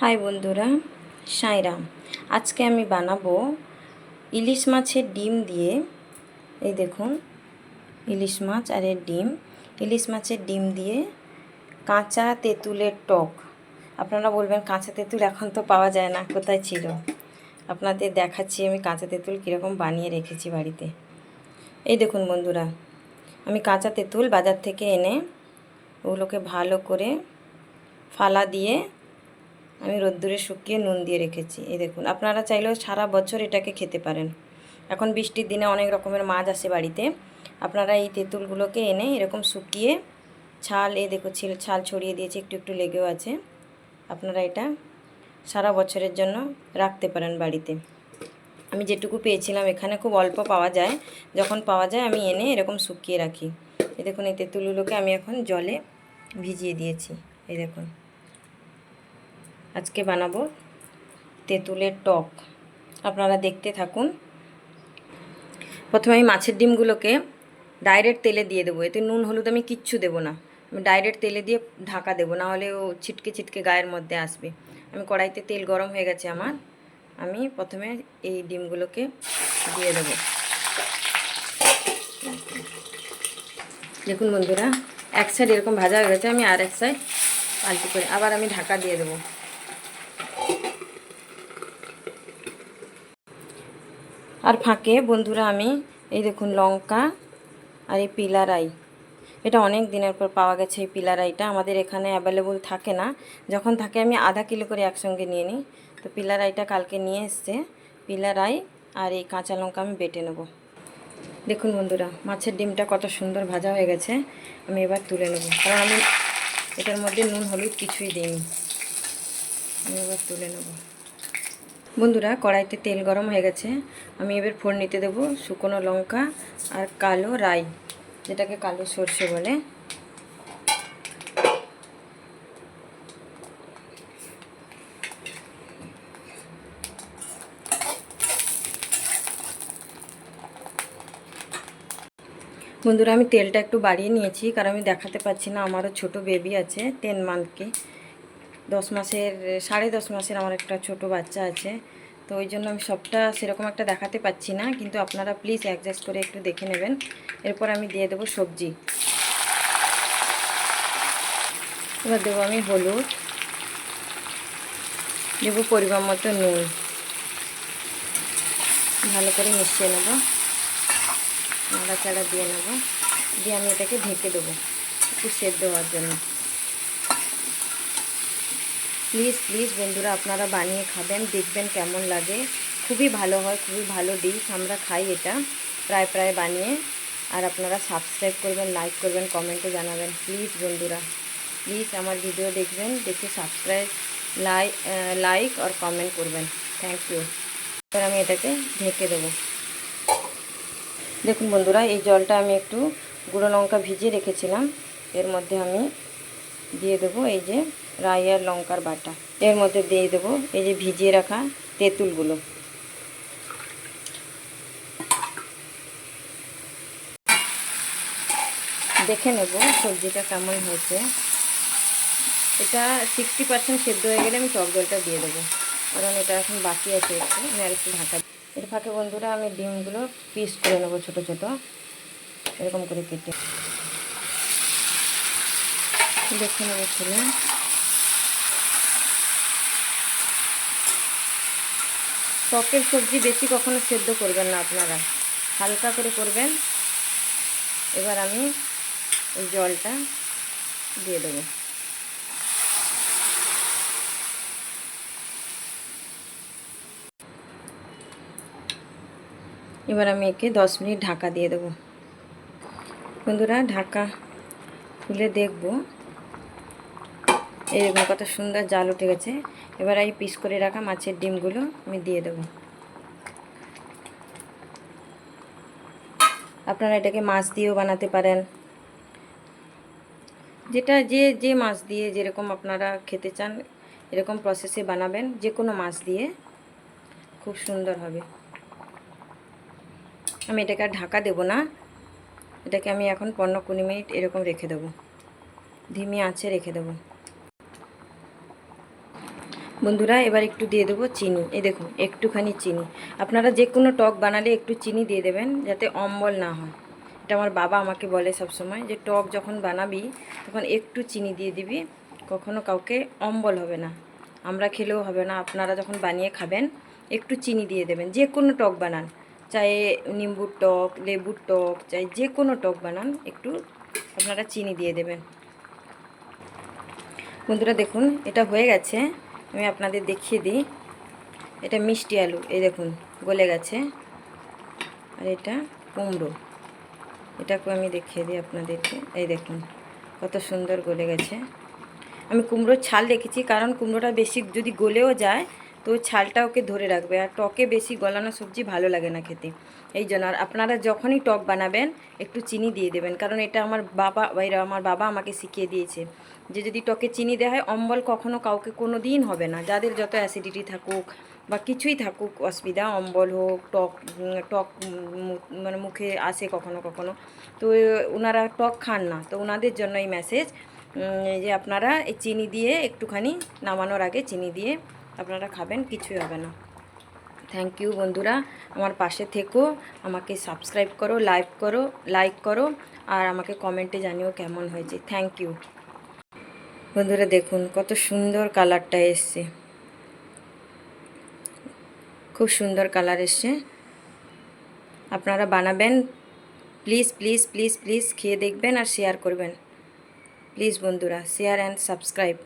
High বন্ধুরা সাইরাম আজকে আমি বানাবো ইলিশ মাছের ডিম দিয়ে, এই দেখুন, ইলিশ মাছ আর এর ডিম। ইলিশ মাছের ডিম দিয়ে কাঁচা তেঁতুলের টক। আপনারা বলবেন, কাঁচা তেঁতুল এখন তো পাওয়া যায় না, কোথায় ছিল? আপনাদের দেখাচ্ছি আমি কাঁচা তেঁতুল কীরকম বানিয়ে রেখেছি বাড়িতে। এই দেখুন বন্ধুরা, আমি কাঁচা তেঁতুল বাজার থেকে এনে ওগুলোকে ভালো করে ফালা দিয়ে আমি রোদ্দুরে শুকিয়ে নুন দিয়ে রেখেছি। এই দেখুন, আপনারা চাইলেও সারা বছর এটাকে খেতে পারেন। এখন বৃষ্টির দিনে অনেক রকমের মাছ আসে বাড়িতে। আপনারা এই তেঁতুলগুলোকে এনে এরকম শুকিয়ে ছাল এ দেখো ছিল, ছাল ছড়িয়ে দিয়েছে, একটু একটু লেগেও আছে। আপনারা এটা সারা বছরের জন্য রাখতে পারেন বাড়িতে। আমি যেটুকু পেয়েছিলাম, এখানে খুব অল্প পাওয়া যায়। যখন পাওয়া যায়, আমি এনে এরকম শুকিয়ে রাখি। এই দেখুন, এই তেঁতুলগুলোকে আমি এখন জলে ভিজিয়ে দিয়েছি। এই দেখুন। আজকে বানাবো তেঁতুলের টক। আপনারা দেখতে থাকুন। প্রথমে আমি মাছের ডিমগুলোকে ডাইরেক্ট তেলে দিয়ে দেবো। এতে নুন, হলুদ আমি কিচ্ছু দেবো না। আমি ডাইরেক্ট তেলে দিয়ে ঢাকা দেবো, না হলে ও ছিটকে ছিটকে গায়ের মধ্যে আসবে। আমি কড়াইতে তেল গরম হয়ে গেছে আমার। আমি প্রথমে এই ডিমগুলোকে দিয়ে দেবো। দেখুন বন্ধুরা, এক সাইড এরকম ভাজা হয়ে গেছে, আমি আর এক সাইড পাল্টি করে আবার আমি ঢাকা দিয়ে দেবো। আর ফাঁকে বন্ধুরা আমি, এই দেখুন লঙ্কা আর এই পিলারাই এটা অনেক দিনের পর পাওয়া গেছে এই পিলারাইটা আমাদের এখানে অ্যাভেলেবল থাকে না। যখন থাকে আমি আধা কিলো করে একসঙ্গে নিয়ে নিই। তো পিলারাইটা কালকে নিয়ে এসছে। পিলারাই আর এই কাঁচা লঙ্কা আমি বেটে নেব। দেখুন বন্ধুরা, মাছের ডিমটা কত সুন্দর ভাজা হয়ে গেছে। আমি এবার তুলে নেব। কারণ আমি এটার মধ্যে নুন, হলুদ কিছুই দিইনি। আমি এবার তুলে নেব। বন্ধুরা, কড়াইতে তেল গরম হয়ে গেছে। আমি এবার ফোড়নিতে দেবো শুকনো লঙ্কা আর কালো রাই, যেটাকে কালো সর্ষে বলে। বন্ধুরা, আমি তেলটা একটু বাড়িয়ে নিয়েছি, কারণ আমি দেখাতে পাচ্ছি না, আমারও ছোট বেবি আছে টেন মান্থকে দশ মাসের, সাড়ে দশ মাসের আমার একটা ছোট বাচ্চা আছে। তো ওই জন্য আমি সবটা সেরকম একটা দেখাতে পাচ্ছি না, কিন্তু আপনারা প্লিজ অ্যাডজাস্ট করে একটু দেখে নেবেন। এরপর আমি দিয়ে দেবো সবজি। এবার দেবো আমি হলুদ। দেবো পরিমাণ মতো নুন। ভালো করে মিশিয়ে নেব। নাড়াচাড়া দিয়ে নেব। দিয়ে আমি এটাকে ঢেকে দেবো একটু সেদ্ধ হওয়ার জন্য। প্লিজ প্লিজ বন্ধুরা, আপনারা বানিয়ে খাবেন, দেখবেন কেমন লাগে। খুবই ভালো হয়, খুবই ভালো ডিশ আমরা খাই এটা প্রায় প্রায় বানিয়ে। আর আপনারা সাবস্ক্রাইব করবেন লাইক করবেন কমেন্টে জানাবেন। প্লিজ বন্ধুরা প্লিজ আমার ভিডিও দেখবেন, দেখে সাবস্ক্রাইব লাইক লাইক আর কমেন্ট করবেন। থ্যাংক ইউ এবার আমি এটাকে ঢেকে দেবো। দেখুন বন্ধুরা, এই জলটা আমি একটু গুঁড়ো লঙ্কা ভিজিয়ে রেখেছিলাম। এর মধ্যে আমি দিয়ে দেবো এই যে রাই আর লঙ্কার বাটা। এর মধ্যে দিয়ে দেবো এই যে ভিজিয়ে রাখা তেঁতুলগুলো। দেখে নেব সবজিটা কেমন হয়েছে। এটা সিক্সটি পার্সেন্ট সেদ্ধ হয়ে গেলে আমি টক জলটা দিয়ে দেবো। কারণ এটা এখন বাকি আছে একটু আর একটু ঢাকা এর ফাঁকে বন্ধুরা আমি ডিমগুলো পিস করে নেব ছোটো ছোটো। এরকম করে কেটে দেখে নেব ছেলে টকের সবজি বেশি কখনো সেদ্ধ করবেন না আপনারা। হালকা করে করবেন। এবার আমি এই জলটা দিয়ে দেবো। এবার আমি একে দশ মিনিট ঢাকা দিয়ে দেবো। বন্ধুরা, ঢাকা খুলে দেখব এরকম কত সুন্দর জাল উঠে গেছে। এবার এই পিস করে রাখা মাছের ডিমগুলো আমি দিয়ে দেবো। আপনারা এটাকে মাছ দিয়েও বানাতে পারেন। যেটা যে যে মাছ দিয়ে যেরকম আপনারা খেতে চান, এরকম প্রসেসে বানাবেন, যে কোনো মাছ দিয়ে। খুব সুন্দর হবে। আমি এটাকে আর ঢাকা দেবো না। এটাকে আমি এখন পনেরো কুড়ি মিনিট এরকম রেখে দেবো। ধিমি আছে রেখে দেবো। বন্ধুরা, এবার একটু দিয়ে দেবো চিনি। এই দেখুন, একটুখানি চিনি। আপনারা যে কোনো টক বানালে একটু চিনি দিয়ে দেবেন, যাতে অম্বল না হয়। এটা আমার বাবা আমাকে বলে সব সময় যে, টক যখন বানাবি, তখন একটু চিনি দিয়ে দিবি। কখনো কাউকে অম্বল হবে না। আমরা খেলেও হবে না। আপনারা যখন বানিয়ে খাবেন, একটু চিনি দিয়ে দেবেন। যে কোনো টক বানান। চাই নিম্বুর টক, লেবুর টক চাই যে কোনো টক বানান, একটু আপনারা চিনি দিয়ে দেবেন। বন্ধুরা, দেখুন, এটা হয়ে গেছে। আমি আপনাদের দেখিয়ে দিই। এটা মিষ্টি আলু, এই দেখুন, গলে গেছে। আর এটা কুমড়ো। এটাকেও আমি দেখিয়ে দিই আপনাদেরকে। এই দেখুন, কত সুন্দর গলে গেছে। আমি কুমড়োর ছাল দেখেছি, কারণ কুমড়োটা বেশি যদি গলেও যায় তো ছালটা ওকে ধরে রাখবে। আর টকে বেশি গলানো সবজি ভালো লাগে না খেতে। এই জন্য আর আপনারা যখনই টক বানাবেন, একটু চিনি দিয়ে দেবেন। কারণ এটা আমার বাবা আমার বাবা আমাকে শিখিয়ে দিয়েছে যে যদি টকে চিনি দেওয়া হয়, অম্বল কখনো কাউকে কোনো দিন হবে না। যাদের যত অ্যাসিডিটি থাকুক বা কিছুই থাকুক, অসুবিধা, অম্বল হোক, টক টক মানে মুখে আসে কখনো কখনো, তো ওনারা টক খান না। তো ওনাদের জন্য এই মেসেজ যে আপনারা এই চিনি দিয়ে একটুখানি নামানোর আগে চিনি দিয়ে আপনারা খাবেন, কিছুই হবে না। থ্যাংক ইউ বন্ধুরা। আমার পাশে থেকো, আমাকে সাবস্ক্রাইব করো লাইক করো লাইক করো, আর আমাকে কমেন্টে জানিও কেমন হয়েছে। থ্যাংক ইউ বন্ধুরা, দেখুন, কত সুন্দর কালারটা এসছে। খুব সুন্দর কালার এসছে। আপনারা বানাবেন প্লিজ প্লিজ প্লিজ প্লিজ খেয়ে দেখবেন আর শেয়ার করবেন। প্লিজ বন্ধুরা শেয়ার অ্যান্ড সাবস্ক্রাইব